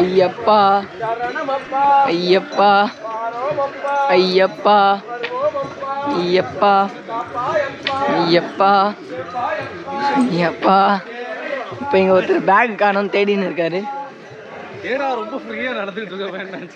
ஐயப்பா. ஐயப்பா. ஐயப்பா. ஐயப்பா. ஐயப்பா. ஐயப்பா. இப்போ இங்கே ஒருத்தர் பேக் காணும் தேடின்னு இருக்காரு. ரொம்ப ஃப்ரீயா நடந்துட்டு இருக்க வேண்டாம்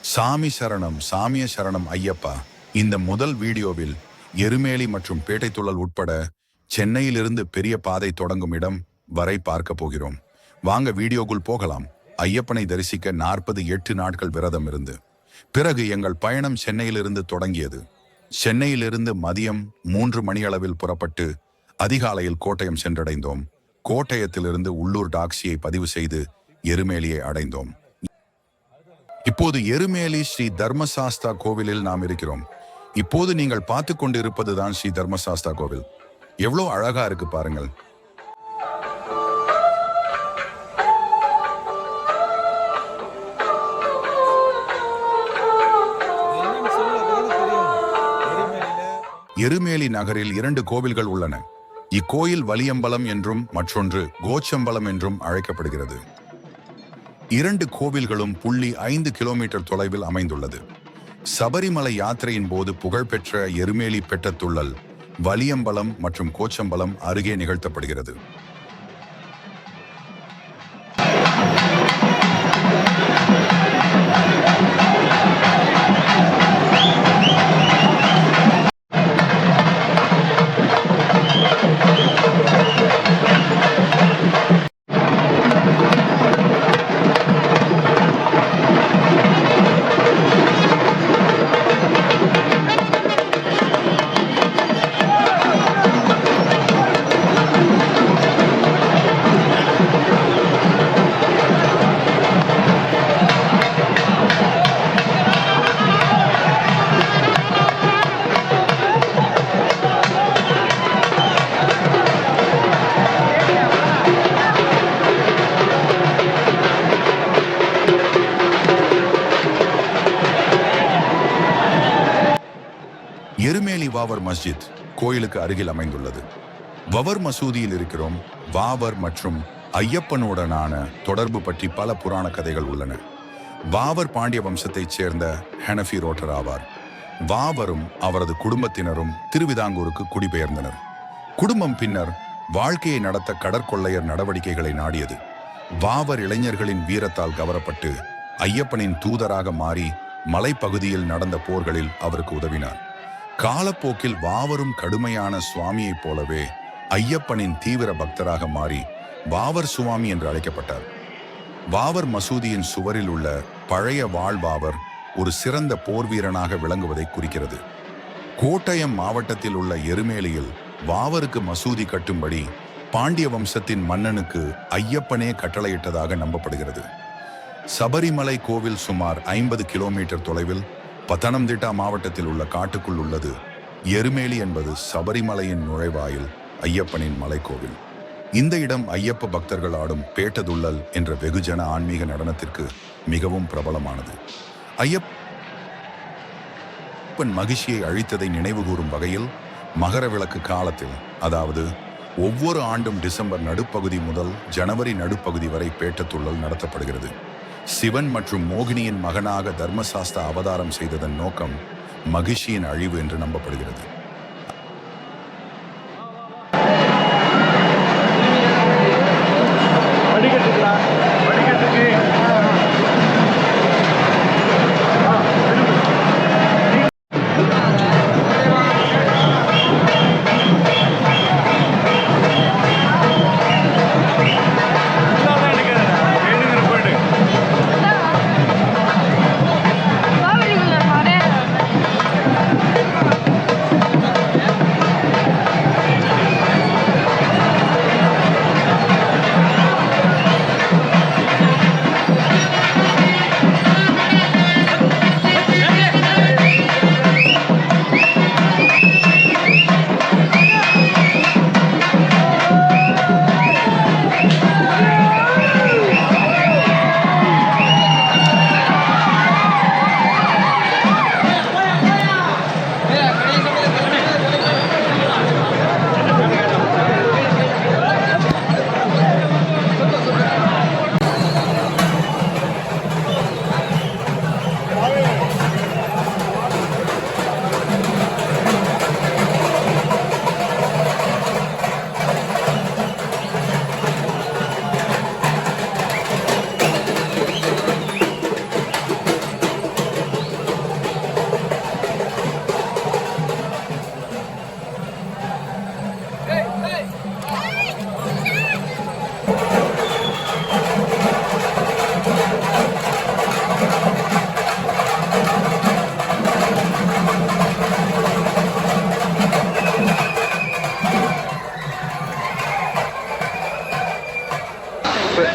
சாமி சரணம் சாமிய சரணம் ஐயப்பா. இந்த முதல் வீடியோவில் எருமேலி மற்றும் பேட்டைத்துள்ளல் உட்பட சென்னையிலிருந்து பெரிய பாதை தொடங்கும் இடம் வரை பார்க்க போகிறோம். வாங்க வீடியோக்குள் போகலாம். ஐயப்பனை தரிசிக்க நாற்பது எட்டு நாட்கள் விரதம் இருந்து. பிறகு எங்கள் பயணம் சென்னையிலிருந்து தொடங்கியது. சென்னையிலிருந்து மதியம் மூன்று மணியளவில் புறப்பட்டு அதிகாலையில் கோட்டயம் சென்றடைந்தோம். கோட்டயத்திலிருந்து உள்ளூர் டாக்ஸியை பதிவு செய்து எருமேலியை அடைந்தோம். இப்போது எருமேலி ஸ்ரீ தர்மசாஸ்தா கோவிலில் நாம் இருக்கிறோம். இப்போது நீங்கள் பார்த்து கொண்டிருப்பதுதான் ஸ்ரீ தர்மசாஸ்தா கோவில். எவ்வளவு அழகா இருக்கு பாருங்கள். எருமேலி நகரில் இரண்டு கோவில்கள் உள்ளன. இக்கோயில் வலியம்பலம் என்றும் மற்றொன்று கோச்சம்பலம் என்றும் அழைக்கப்படுகிறது. இரண்டு கோவில்களும் புள்ளி ஐந்து கிலோமீட்டர் தொலைவில் அமைந்துள்ளது. சபரிமலை யாத்திரையின் போது புகழ்பெற்ற எருமேலி பெட்டத்துள்ளல் வலியம்பலம் மற்றும் கோச்சம்பலம் அருகே நிகழ்த்தப்படுகிறது. வாவர் மஸ்ஜித் கோயிலுக்கு அருகில் அமைந்துள்ளது. வவர் மசூதியில் இருக்கிறோம் வாவர் மற்றும் ஐயப்பனுடனான தொடர்பு பற்றி பல புராண கதைகள் உள்ளன. வாவர் பாண்டிய வம்சத்தைச் சேர்ந்த ஹெனஃபி ரோட்டர் ஆவார். வாவரும் அவரது குடும்பத்தினரும் திருவிதாங்கூருக்கு குடிபெயர்ந்தனர். குடும்பம் பின்னர் வாழ்க்கையை நடத்த கடற்கொள்ளையர் நடவடிக்கைகளை நாடியது. வாவர் இளைஞர்களின் வீரத்தால் கவரப்பட்டு ஐயப்பனின் தூதராக மாறி மலைப்பகுதியில் நடந்த போர்களில் அவருக்கு உதவினார். காலப்போக்கில் வாவரும் கடுமையான சுவாமியைப் போலவே ஐயப்பனின் தீவிர பக்தராக மாறி வாவர் சுவாமி என்று அழைக்கப்பட்டார். வாவர் மசூதியின் சுவரில் உள்ள பழைய வாழ்வாவர் ஒரு சிறந்த போர் வீரனாக விளங்குவதை குறிக்கிறது. கோட்டயம் மாவட்டத்தில் உள்ள எருமேலியில் வாவருக்கு மசூதி கட்டும்படி பாண்டிய வம்சத்தின் மன்னனுக்கு ஐயப்பனே கட்டளையிட்டதாக நம்பப்படுகிறது. சபரிமலை கோவில் சுமார் ஐம்பது கிலோமீட்டர் தொலைவில் பத்தனம்திட்டா மாவட்டத்தில் உள்ள காட்டுக்குள் உள்ளது. எருமேலி என்பது சபரிமலையின் நுழைவாயில் ஐயப்பனின் மலைக்கோவில். இந்த இடம் ஐயப்ப பக்தர்கள் ஆடும் பேட்டதுள்ளல் என்ற வெகுஜன ஆன்மீக நடனத்திற்கு மிகவும் பிரபலமானது. ஐயப்பன் மகிழ்ச்சியை அழித்ததை நினைவுகூரும் வகையில் மகர விளக்கு காலத்தில் அதாவது ஒவ்வொரு ஆண்டும் டிசம்பர் நடுப்பகுதி முதல் ஜனவரி நடுப்பகுதி வரை பேட்டத்துள்ளல் நடத்தப்படுகிறது. சிவன் மற்றும் மோகினியின் மகனாக தர்மசாஸ்தா அவதாரம் செய்ததன் நோக்கம் மகிழ்ச்சியின் அழிவு என்று நம்பப்படுகிறது.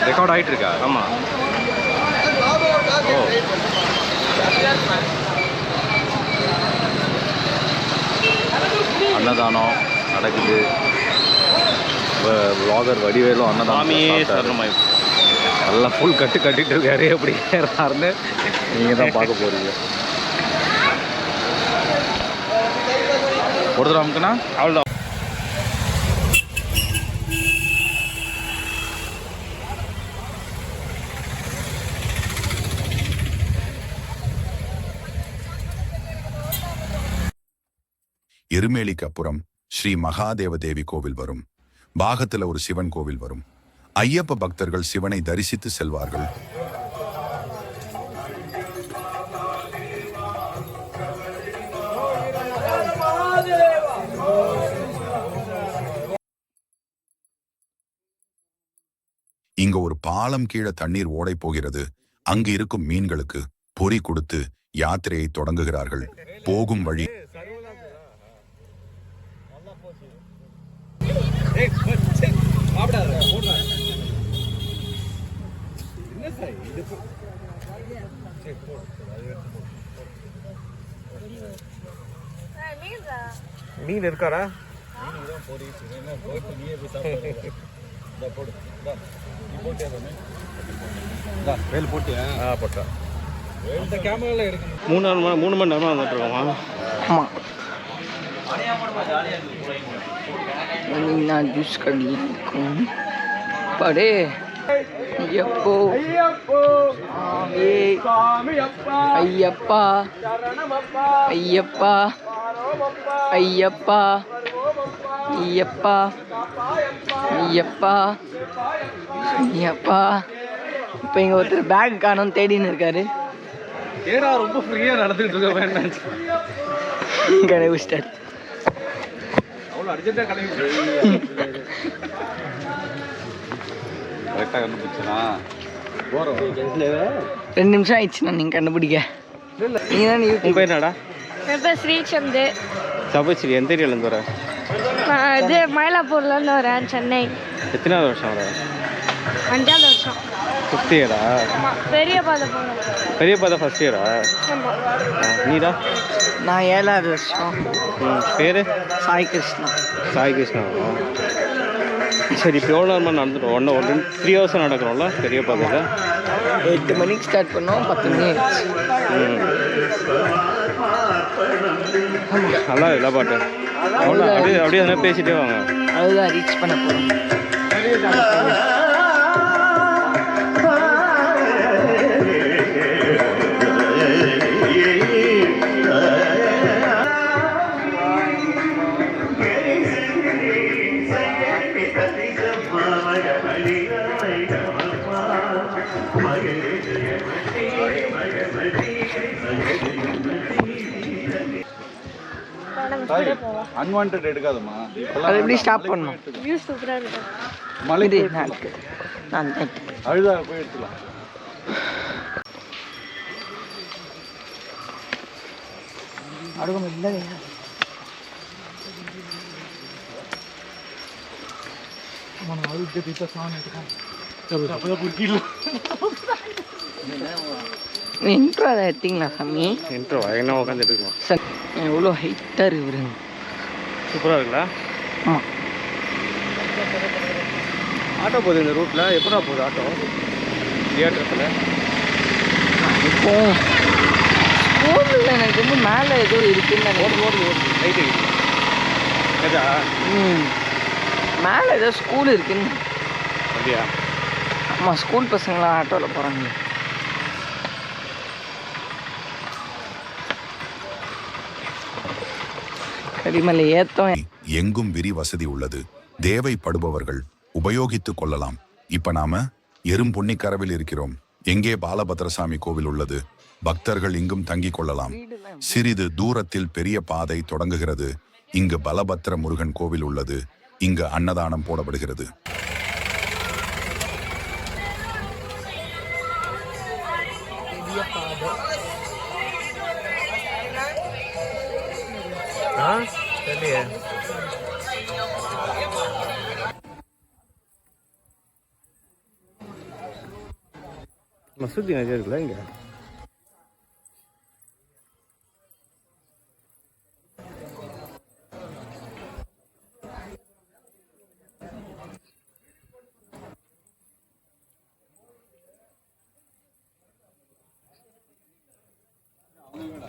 ரெக்கார்ட் ஆகிட்டு இருக்கா ஆமாம் ஓ. அன்னதானம் நடக்குது. வ்ளாகர் வடிவேலும் அன்னதானம். சரணமாய். நல்லா ஃபுல் கட்டு கட்டிட்டு இருக்காரு எப்படி ஏறாருன்னு நீங்கள் தான் பார்க்க போறீங்க. ஒருத்தர் அமுக்குனா அவ்வளோதான் எருமேலிக்கு அப்புறம் ஸ்ரீ மகாதேவ தேவி கோவில் வரும். பாகத்தில் ஒரு சிவன் கோவில் வரும். ஐயப்ப பக்தர்கள் சிவனை தரிசித்து செல்வார்கள். இங்க ஒரு பாலம் கீழே தண்ணீர் ஓடை போகிறது. அங்கு இருக்கும் மீன்களுக்கு பொறி கொடுத்து யாத்திரையை தொடங்குகிறார்கள். போகும் வழி மீன் இருக்காரா மணி மூணு மணி நேரமாக வந்துட்டு இருக்கோமா ஆமாம் நான் ஜூஸ் கடையில் இருக்கும். படே ஐயப்போ. ஐயப்போ. ஐயப்பா. சரணமப்பா. ஐயப்பா. ஐயப்பா. ஐயப்பா. ஐயப்பா. ஐயப்பா. இப்போ இங்கே ஒருத்தர் பேக் காணோம் தேடின்னு இருக்காரு. ஏடா ரொம்ப ஃப்ரீயா நடந்துட்டு இருக்க வேண்டாம் கடைபிடிச்சிட்டாரு. அவ்வளோ அர்ஜென்ட்டாக கிளம்பி கரெக்டாக கண்டுபிடிச்சனா. ரெண்டு நிமிஷம் ஆயிடுச்சுண்ணா நீங்கள் கண்டுபிடிக்க. நீங்கள் தான் யூடியூப் பேர் என்னடா? என் பேர் ஸ்ரீசந்த். சபஸ்ரீ எந்த ஏரியாலேருந்து வர? நான் இது மயிலாப்பூர்லேருந்து வரேன் சென்னை. எத்தனாவது வருஷம் வர? அஞ்சாவது வருஷம். ஃபிஃப்த் இயரா பெரிய பாதை போகணும் பெரிய பார்த்தா ஃபஸ்ட் இயரா நீடா? நான் ஏழாவது வருஷம். பேர்? சாய் கிருஷ்ணா சாய் கிருஷ்ணாவா சரி இப்போ எவ்வளோ நேரமாக நடந்துட்டோம். ஒன்று ஒரு த்ரீ ஹவர்ஸாக நடக்கிறோம்ல பெரிய பாதையில் எட்டு மணிக்கு ஸ்டார்ட் பண்ணோம் பத்து மணி நல்லா இல்லை பாட்டு. அவ்வளோ அப்படியே அப்படியே பேசிட்டே வாங்க. அதுதான் ரீச் பண்ண போகிறோம் அன்வான்ட் எடுக்காதம்மா. அது எப்படி ஸ்டாப் பண்ணணும்? வியூ சூப்பராக இருக்கும் மலை இது நான் இருக்கு. நான் இருக்கு. அழுதா போய் எடுத்துலாம் அடுக்கம் இல்லை இன்ட்ரோ அதை எடுத்தீங்களா சாமி? இன்ட்ரோ என்ன உட்காந்துட்டு இருக்கோம்? சார் எவ்வளோ ஹைட்டாக இருக்குதுங்க சூப்பராக இருக்குல்ல? ஆமாம் ஆட்டோ போகுது இந்த ரூட்டில் எப்படா போகுது ஆட்டோ? தியேட்டர்ஸில் இப்போ ஸ்கூலில் எனக்கு வந்து மேலே ஏதோ இருக்குன்னு ஓடு நினைக்கிறேன். ஓடு ஓடு. லைட் கேட்டா ம். மேலே ஏதோ ஸ்கூல் இருக்குன்னு. அப்படியா? ஆமாம் ஸ்கூல் பசங்களாம் ஆட்டோவில் போகிறாங்க கரிமலை ஏத்தம். எங்கும் விரி வசதி உள்ளது. தேவைப்படுபவர்கள் உபயோகித்துக் கொள்ளலாம். இப்ப நாம எறும்பொன்னிக்கரவில் இருக்கிறோம். எங்கே பாலபத்ரசாமி கோவில் உள்ளது. பக்தர்கள் இங்கும் தங்கிக் கொள்ளலாம். சிறிது தூரத்தில் பெரிய பாதை தொடங்குகிறது. இங்கு பலபத்ர முருகன் கோவில் உள்ளது. இங்கு அன்னதானம் போடப்படுகிறது. ஆ? தெரியலையே மசூதி நிறைய இருக்குல்ல இங்க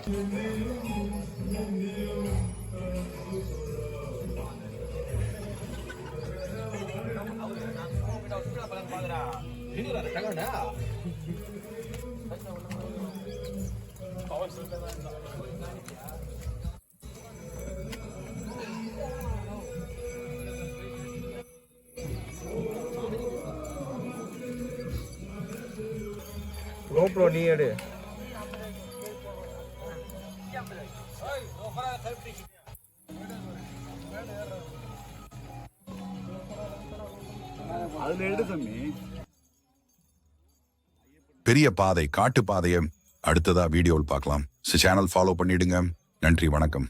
Thank you. கோப்ரோ நீ எடு. பெரிய பாதை காட்டு பாதையை அடுத்ததா வீடியோவில் பார்க்கலாம். சேனல் ஃபாலோ பண்ணிடுங்க. நன்றி வணக்கம்.